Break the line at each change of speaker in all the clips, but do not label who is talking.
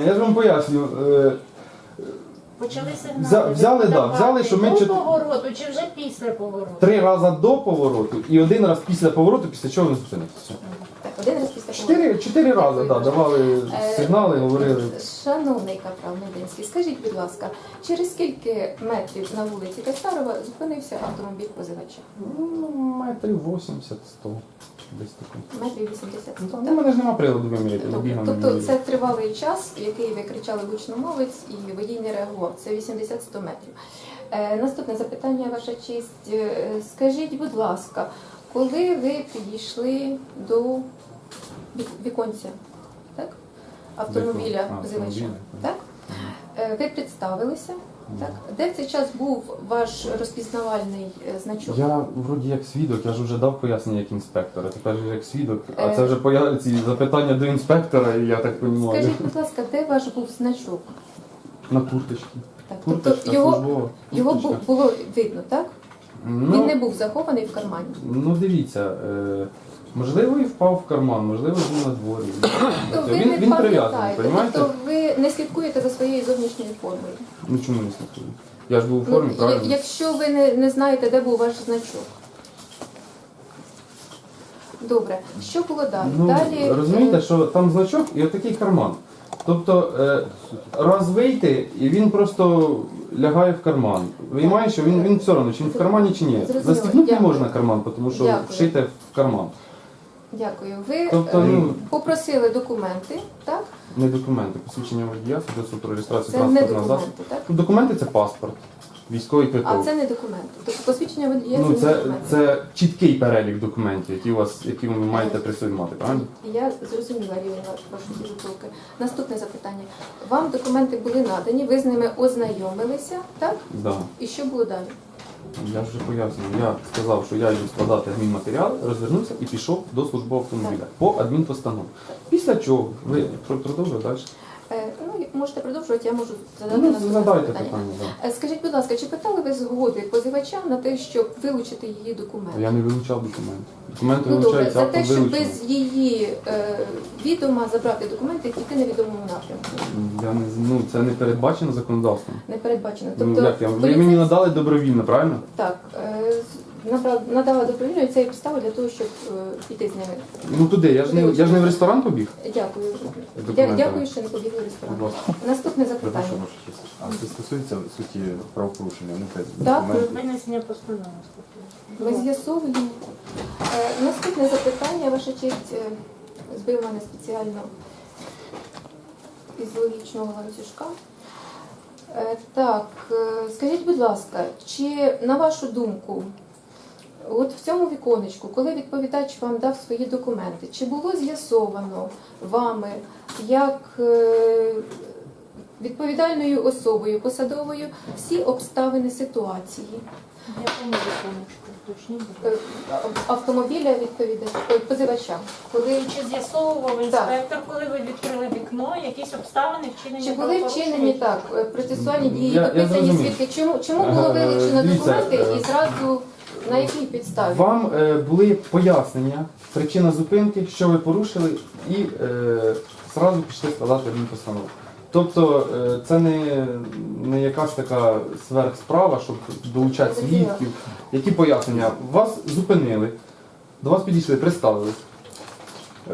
Я ж вам поясню. е,
Почали сигнали.
Взя- взяли, да, взяли, що ми
до
чот-
повороту чи вже після повороту.
Три рази до повороту і один раз після повороту, після чого зупинився. Все.
Один раз після
Чотири, чотири рази да, давали
Е,
сигнали, говорили.
Шановний капрал Мединський, скажіть, будь ласка, через скільки метрів на вулиці Кастарова зупинився автомобіль позивача?
Ну, метрів 80, 100. Десь таке.
Метрів 80
Ну,
100,
у мене ж нема приладу виміряти, не
Тобто,
бігав
тобто це тривалий час, який ви кричали гучномовець і водій не реагував. Це 80-100 метрів. Е, наступне запитання, ваша честь. Е, Скажіть, будь ласка, коли ви підійшли до вік- віконця, так? Автомобіля
Вікон- а,
позивача, так? Е, Ви представилися, так? Де в цей час був ваш розпізнавальний е, значок?
Я вроді як свідок, я ж вже дав пояснення як інспектор, а тепер як свідок. А
Е.
це вже ці запитання до інспектора, і я так розумію.
Скажіть, будь ласка, де ваш був значок?
На курточці.
Так,
Курточка
тобто його,
службова.
його бу-
курточка.
було видно, так?
Ну,
Він не був захований в кармані.
Ну дивіться, е, можливо і впав в карман, можливо, був на дворі.
Тобто ви
він, він прив'язаний,
пам'ятаєте,
розумієте?
тобто ви не слідкуєте за своєю зовнішньою формою.
Ну чому не слідкую? Я ж був у
Ну,
формі,
я-
правильно?
якщо ви не, не знаєте, де був ваш значок. Добре, що було далі?
Ну,
далі
розумієте,
е,
що там значок і отакий карман. Тобто е, раз вийти, і він просто лягає в карман. Виймаєш, що він, він все одно, чи він в кармані чи ні.
Зрозуміло,
не
дякую.
можна карман, тому що
Дякую.
вшите в карман.
Дякую. Ви
Тобто,
е,
ну-
попросили документи, так?
Не документи, посвідчення водія, свідоцтво про реєстрацію
Це не
транспортного засобу.
документи, так?
Ну, Документи це паспорт, військовий квиток.
А це не документи. Тобто посвідчення водія
Ну,
це документи.
це чіткий перелік документів, які у вас, які ви маєте при собі мати, правильно?
Я зрозуміла рівень вашої підготовки. Наступне запитання. Вам документи були надані, ви з ними ознайомилися, так?
Да.
І що було далі?
Я вже пояснюю. Я сказав, що я йду складати адмінматеріал, розвернувся і пішов до службового автомобіля по адмінпостанові. Після чого ви продовжуєте далі?
Ну, можете продовжувати, я можу задати
Ну,
наступне
задайте
запитання.
питання. Да.
Е, Скажіть, будь ласка, чи питали ви згоди позивача на те, щоб вилучити її документи?
Я не вилучав документи. Документи
Ну добре,
вилучаються
за те, щоб без її е, відома забрати документи і піти в невідомому напрямку.
Я не з- ну, це не передбачено законодавством.
Не передбачено.
ну,
Тобто,
як я? Ви мені надали добровільно, правильно?
Так, е, з- надала добровільно і це є підстава для того, щоб е, піти з ними.
Ну туди, я ж не, я ж не в ресторан побіг.
Дякую. Дя- Дякую, що не побігли в ресторан.
Будь.
Наступне запитання.
А це стосується суті правопорушення? Ну, це
Так.
Винесення постанови.
Ми з'ясовуємо. Е, Наступне запитання, ваша честь, е, збив мене спеціально із логічного ланцюжка. Так, скажіть, будь ласка, чи на вашу думку, от в цьому віконечку, коли відповідач вам дав свої документи, чи було з'ясовано вами як е, відповідальною особою, посадовою всі обставини ситуації?
Я помню виконочку, точні
Е, автомобіля відповідача, позивача. Коли
Чи з'ясовував інспектор, коли ви відкрили вікно, якісь обставини вчинені
чи були вчинені так е, процесуальні дії,
зрозумів.
свідки? Чому чому було
Е,
вилучено документи
е,
і зразу на якій підставі?
Вам е, були пояснення, причина зупинки, що ви порушили, і е, зразу пішли складати адмінпостанову. Тобто е, це не, не якась така сверхсправа, щоб долучати свідків. Які пояснення? Вас зупинили, до вас підійшли, представились.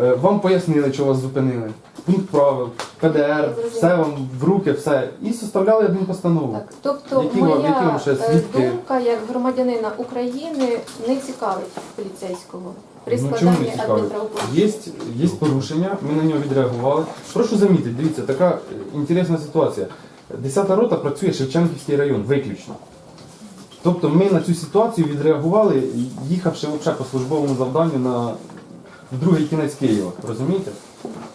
Е, Вам пояснили, що вас зупинили. Пункт правил, ПДР, все вам в руки, все. І составляли адмінпостанову.
Так, тобто
Які
моя
які вам ще
е,
свідки?
думка як громадянина України не цікавить поліцейського при
Ну, чому
складанні
не цікавить?
адмінправопорушення.
Є, є порушення, ми на нього відреагували. Прошу замітити, дивіться, така е, інтересна ситуація. Десята рота працює Шевченківський район виключно. Тобто ми на цю ситуацію відреагували, їхавши взагалі по службовому завданню на в другий кінець Києва. Розумієте?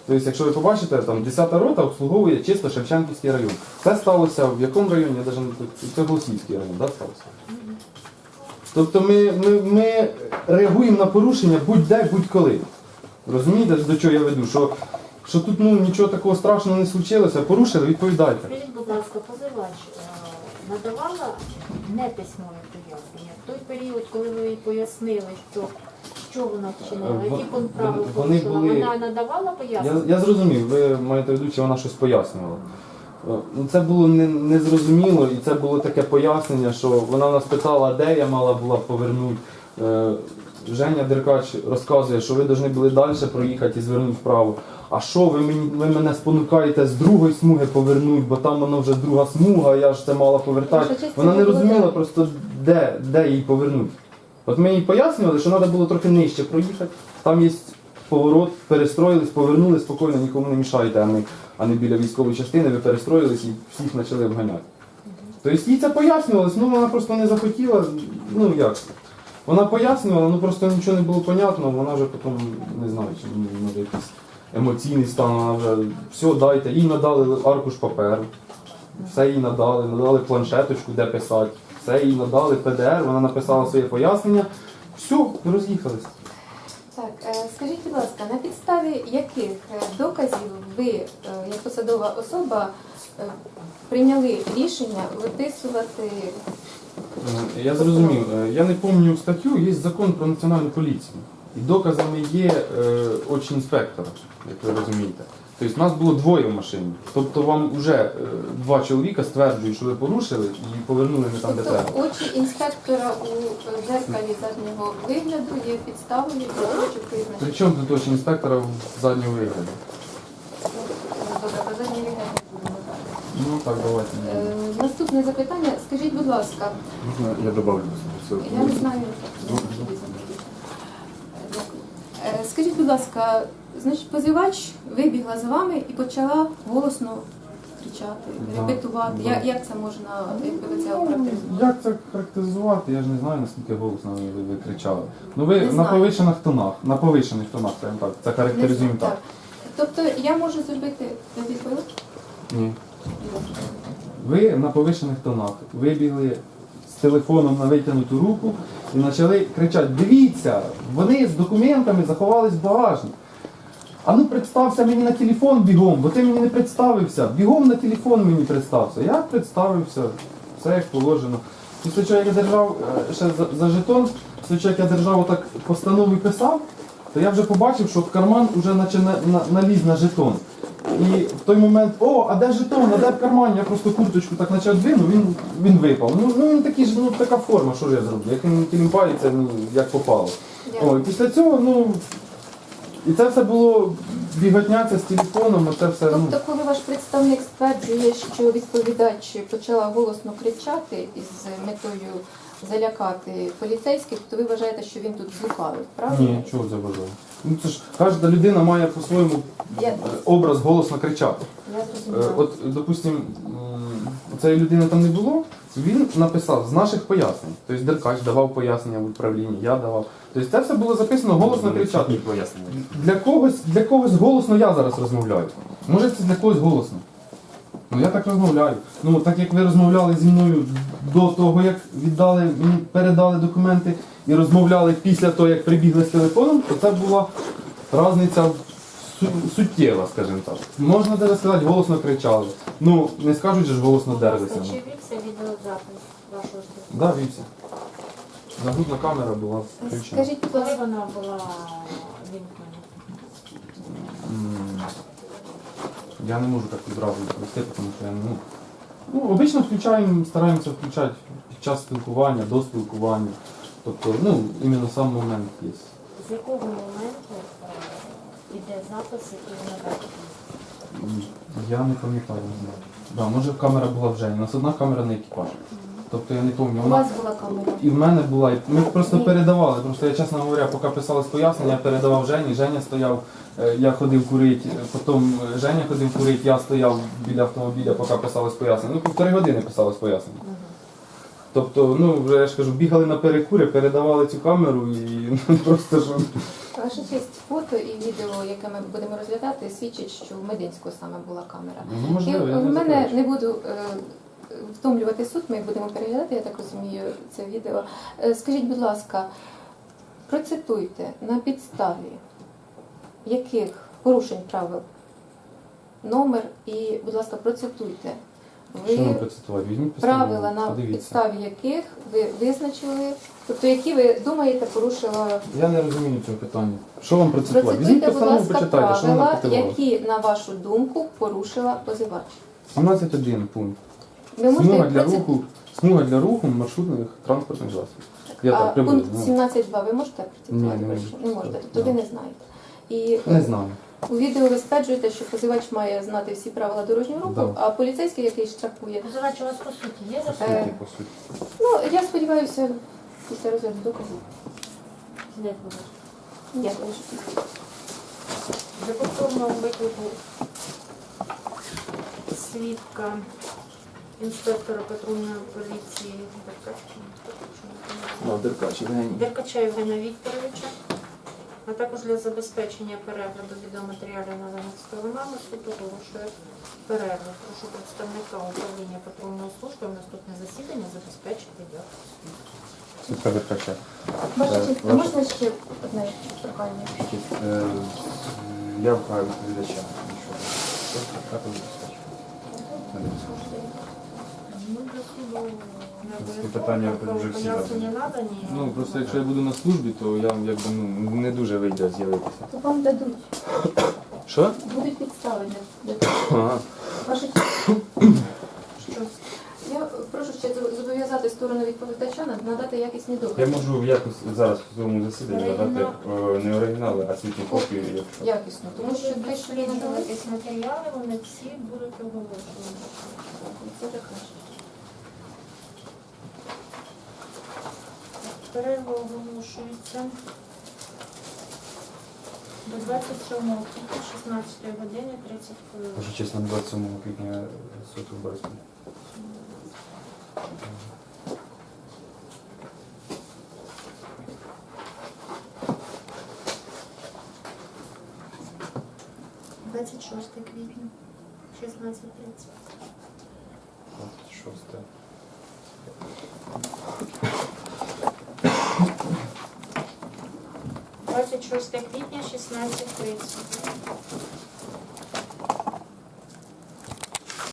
Тобто, якщо ви побачите, там 10 рота обслуговує чисто Шевченківський район. Це сталося в якому районі? Я навіть не це Голосіївський район, да, сталося? Тобто ми, ми, ми реагуємо на порушення будь-де, будь-коли. Розумієте, до чого я веду? Що, що тут ну, нічого такого страшного не случилося, порушили, відповідайте.
Скажіть, будь ласка, позивач е, надавала неписьмове пояснення в той період, коли ви пояснили, що що вона вчинила?
Е,
Які
вон-
пункт правил
вони
порушила?
були-
Вона надавала пояснення?
я зрозумів, ви маєте в виду, чи вона щось пояснювала. Е, ну, Це було не- незрозуміло, і це було таке пояснення, що вона нас питала, де я мала була повернути. Е, Женя Деркач розказує, що ви повинні були далі проїхати і звернути вправо. А що ви, мені, ви мене спонукаєте з другої смуги повернути, бо там воно вже друга смуга, я ж це мала повертати.
Ваша честь,
Вона не
було
розуміла просто, де, де їй повернути. От ми їй пояснювали, що треба було трохи нижче проїхати. Там є поворот, перестроїлись, повернули спокійно, нікому не мішайте, а не, а не біля військової частини, ви перестроїлись і всіх почали обганяти. Тобто їй це пояснювалось, ну вона просто не захотіла, ну як. Вона пояснювала, ну просто нічого не було понятно, вона вже потім не знаю, чи може якийсь емоційний стан, вона вже все, дайте. Їй надали аркуш паперу, все їй надали, надали планшеточку, де писати, все їй надали ПДР, вона написала своє пояснення, все, роз'їхались.
Так, е, скажіть, будь ласка, на підставі яких е, доказів ви, е, як посадова особа, прийняли рішення виписувати
Я зрозумів. Я не пам'ятаю статтю, є закон про національну поліцію. І доказами є очі інспектора, як ви розумієте. Тобто в нас було двоє в машині. Тобто вам вже е, два чоловіка стверджують, що ви порушили і повернули не там, де треба.
Тобто очі інспектора у е, дзеркалі заднього вигляду є підставою для того, щоб визначити.
Причому тут очі інспектора в заднього вигляду? Ну так, давайте.
Е, Наступне запитання. Скажіть, будь ласка,
Можна я добавлю це?
я не знаю. Дякую. Е, Скажіть, будь ласка, значить, позивач вибігла за вами і почала голосно кричати,
Да,
репетувати.
да.
Як, як це можна, якби це охарактеризували?
Як це характеризувати? Я ж не знаю, наскільки голосно ви, ви кричали. Ну ви
Не
на
знаю.
повишених тонах, на повишених тонах, скажімо так. Це характеризуємо так.
Тобто я можу зробити ви відповіли?
Ні. Ви на повишених тонах вибігли з телефоном на витягнуту руку і почали кричати: дивіться, вони з документами заховались в багажник. А ну представся мені на телефон бігом, бо ти мені не представився. Бігом на телефон мені представся. Я представився, все як положено. Після чого як я держав е, ще за, за жетон, після чого як я держав отак постанову і писав, то я вже побачив, що в карман вже наче на, на, наліз на жетон. І в той момент, о, а де жетон, а де в кармані? Я просто курточку так наче двинув, він, він випав. Ну, ну він такий ж, ну така форма, що ж я зроблю? Як він тілімпається, ну як попало. О, і після цього, ну. І це все було біготня, це з телефоном, це все. Ну,
Тобто, коли ваш представник стверджує, що відповідач почала голосно кричати із метою залякати поліцейських, то ви вважаєте, що він тут злукавив, правильно?
ні, чого заважає. Ну це ж кожна людина має по-своєму
Я-
е, образ голосно кричати.
Я
Е,
зрозуміла.
От, допустим, м, цієї людини там не було, він написав з наших пояснень. Тобто Деркач давав пояснення в управлінні, я давав. Тобто це все було записано голосно кричати. Для когось, для когось голосно я зараз розмовляю. Може це для когось голосно. Ну я так розмовляю. Ну так як ви розмовляли зі мною до того, як віддали, мені передали документи і розмовляли після того, як прибігли з телефоном, то це була різниця суттєва, скажімо так. Можна навіть сказати, голосно кричали. Ну, не скажуть же ж голосно дерлися.
Вашого слуху?
Да, вівся. Нагрудна камера була включена.
Скажіть,
Коли вона була вімкнена?
М, Я не можу так відразу відповісти, тому що я не ну. Ну, обично включаємо, стараємося включати під час спілкування, до спілкування. Тобто, ну, іменно сам момент є.
З якого моменту е, іде запис, який надати?
М, Я не пам'ятаю, не знаю. Да, може камера була в Жені. У нас одна камера на екіпаж. Тобто я не пам'ятаю.
у
Вона
вас була камера.
і в мене була. і Ми просто
Ні.
передавали. Просто я, чесно говоря, поки писалось пояснення, я передавав Жені. Женя стояв, е, я ходив курити, е, потім е, Женя ходив курити, я стояв біля автомобіля, поки писалось пояснення. Ну, півтори години писалось пояснення. Тобто, ну, вже я ж кажу, бігали на перекури, передавали цю камеру і ну, просто що.
Ваша честь, фото і відео, яке ми будемо розглядати, свідчить, що в Мединську саме була камера.
Ну,
І
я
в
не
мене не буду е, втомлювати суд, ми будемо переглядати, я так розумію, це відео. Е, Скажіть, будь ласка, процитуйте на підставі яких порушень правил номер і, будь ласка, процитуйте
Що
ви
процитувати? Візьміть постанову,
правила, на
подивіться.
підставі яких ви визначили, тобто які ви думаєте порушила.
Я не розумію цього питання. Що вам процитувати? Візьміть
Процитуйте, будь
постанову,
ласка,
почитайте, що вона
правила, які, на вашу думку, порушила позивач.
17.1 пункт.
Ви можете
Смуга для
процит-
руху, смуга для руху маршрутних транспортних засобів. Я
а
так
пункт
ну,
17.2 ви можете процитувати?
Ні, не
можете, тобто ви не знаєте. І
Не знаю.
У відео ви стверджуєте, що позивач має знати всі правила дорожнього руху,
Да.
а поліцейський, який штрафує.
Позивач у вас по суті є за
Е,
по суті.
Ну, я сподіваюся, після розгляду доказів. Ні, лише.
За повторного виклику свідка інспектора патрульної поліції Деркача,
Деркач, Євгеній.
Деркача Євгена Вікторовича, а також для забезпечення перегляду відеоматеріалів наданих сторонами суд оголошує перерву. Прошу представника управління патрульної служби в наступне засідання забезпечити
Деркача.
Ваша
Е,
можна ще одне прохання?
Е, Я вправі відповідача. Нічого. Просто забезпечення.
Ну, для суду не
питання вже всі
пояснення надані.
Ну просто якщо я буду на службі, то я якби ну не дуже вийде з'явитися.
То вам дадуть,
Що?
будуть підстави для.
Ага
честь,
Що?
я прошу ще зобов'язати сторону відповідача надати якісні
Я
докази.
можу якось зараз в цьому засіданні надати е, не оригінали, а світлі копії, якщо.
Якісно, тому що те, що надали,
досліджуватись матеріали, вони всі будуть оголошені.
це так краще.
Перерва оголошується до 27 квітня 16 години 30 хвилин.
Може, чесно, 27 квітня суд у Борисполі.
– 26 квітня 16.30.
26.
– 26 квітня 16.30.